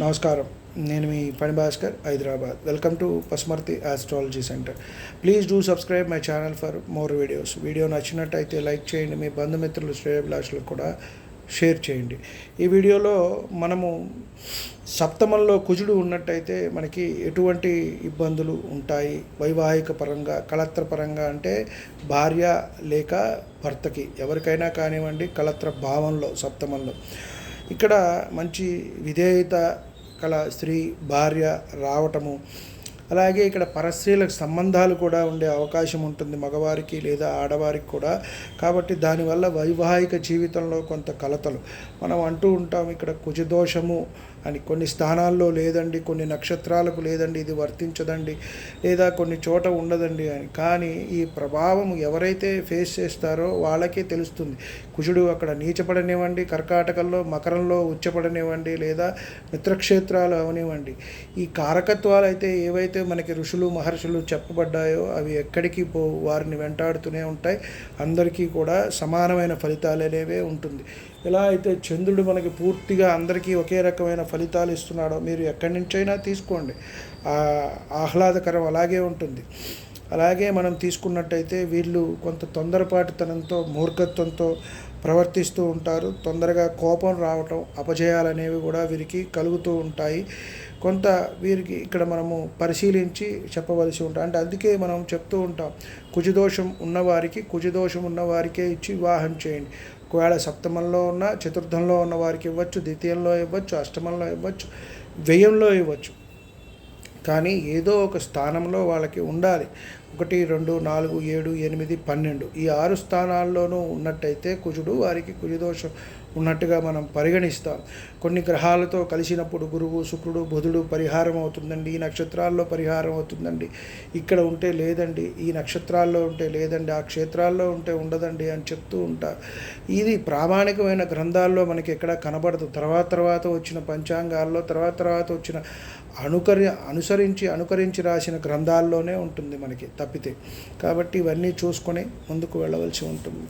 నమస్కారం. నేను మీ పని Bhaskar Hyderabad. Welcome to Pasmarthi astrology centre please do subscribe my channel for more videos video నచ్చినట్టయితే like చేయండి. మీ బంధుమిత్రులు శ్రేయభిలాషులకు కూడా షేర్ చేయండి. ఈ వీడియోలో మనము సప్తమంలో కుజుడు ఉన్నట్టయితే మనకి ఎటువంటి ఇబ్బందులు ఉంటాయి? వైవాహిక పరంగా కళత్ర పరంగా అంటే భార్య లేక భర్తకి. ఎవరికైనా కానివ్వండి కళత్ర భావంలో సప్తమంలో. ఇక్కడ మంచి విధేయత కల స్త్రీ భార్య రావటము అలాగే ఇక్కడ పరస్త్రీలకు సంబంధాలు కూడా ఉండే అవకాశం ఉంటుంది మగవారికి లేదా ఆడవారికి కూడా. కాబట్టి దానివల్ల వైవాహిక జీవితంలో కొంత కలతలు. మనం అంటూ ఉంటాం ఇక్కడ కుజదోషము అని కొన్ని స్థానాల్లో లేదండి కొన్ని నక్షత్రాలకు లేదండి ఇది వర్తించదండి లేదా కొన్ని చోట ఉండదండి అని. కానీ ఈ ప్రభావం ఎవరైతే ఫేస్ చేస్తారో వాళ్ళకే తెలుస్తుంది. కుజుడు అక్కడ నీచపడనివ్వండి కర్కాటకంలో మకరంలో ఉచ్చపడనివ్వండి లేదా మిత్రక్షేత్రాలు అవనివ్వండి. ఈ కారకత్వాలు అయితే ఏవైతే మనకి ఋషులు మహర్షులు చెప్పబడ్డాయో అవి ఎక్కడికి పో వారిని వెంటాడుతూనే ఉంటాయి. అందరికీ కూడా సమానమైన ఫలితాలు అనేవే ఉంటుంది. ఎలా అయితే చంద్రుడు మనకి పూర్తిగా అందరికీ ఒకే రకమైన ఫలితాలు ఇస్తున్నాడో మీరు ఎక్కడి నుంచైనా తీసుకోండి. ఆహ్లాదకరం అలాగే ఉంటుంది. అలాగే మనం తీసుకున్నట్టయితే వీళ్ళు కొంత తొందరపాటుతనంతో మూర్ఖత్వంతో ప్రవర్తిస్తూ ఉంటారు. తొందరగా కోపం రావటం అపజయాలు కూడా వీరికి కలుగుతూ ఉంటాయి. కొంత వీరికి ఇక్కడ మనము పరిశీలించి చెప్పవలసి ఉంటాం అంటే అందుకే మనం చెప్తూ ఉంటాం కుజదోషం ఉన్నవారికి కుజదోషం ఉన్నవారికే ఇచ్చి వివాహం చేయండి. ఒకవేళ సప్తమంలో ఉన్న చతుర్థంలో ఉన్న వారికి ఇవ్వచ్చు ద్వితీయంలో ఇవ్వచ్చు అష్టమంలో ఇవ్వచ్చు వ్యయంలో ఇవ్వచ్చు. కానీ ఏదో ఒక స్థానంలో వాళ్ళకి ఉండాలి. ఒకటి రెండు నాలుగు ఏడు ఎనిమిది పన్నెండు. ఈ ఆరు స్థానాల్లోనూ ఉన్నట్టయితే కుజుడు వారికి కుజదోషం ఉన్నట్టుగా మనం పరిగణిస్తాం. కొన్ని గ్రహాలతో కలిసినప్పుడు గురువు శుక్రుడు బుధుడు పరిహారం అవుతుందండి. ఈ నక్షత్రాల్లో పరిహారం అవుతుందండి. ఇక్కడ ఉంటే లేదండి. ఈ నక్షత్రాల్లో ఉంటే లేదండి. ఆ క్షేత్రాల్లో ఉంటే ఉండదండి అని చెప్తూ ఉంటారు ఇది ప్రామాణికమైన గ్రంథాల్లో మనకి ఎక్కడ కనబడదు. తర్వాత తర్వాత వచ్చిన పంచాంగాల్లో తర్వాత తర్వాత వచ్చిన అనుకరి అనుసరించి అనుకరించి రాసిన గ్రంథాల్లోనే ఉంటుంది మనకి. తప్పితే. కాబట్టి ఇవన్నీ చూసుకొని ముందుకు వెళ్ళవలసి ఉంటుంది.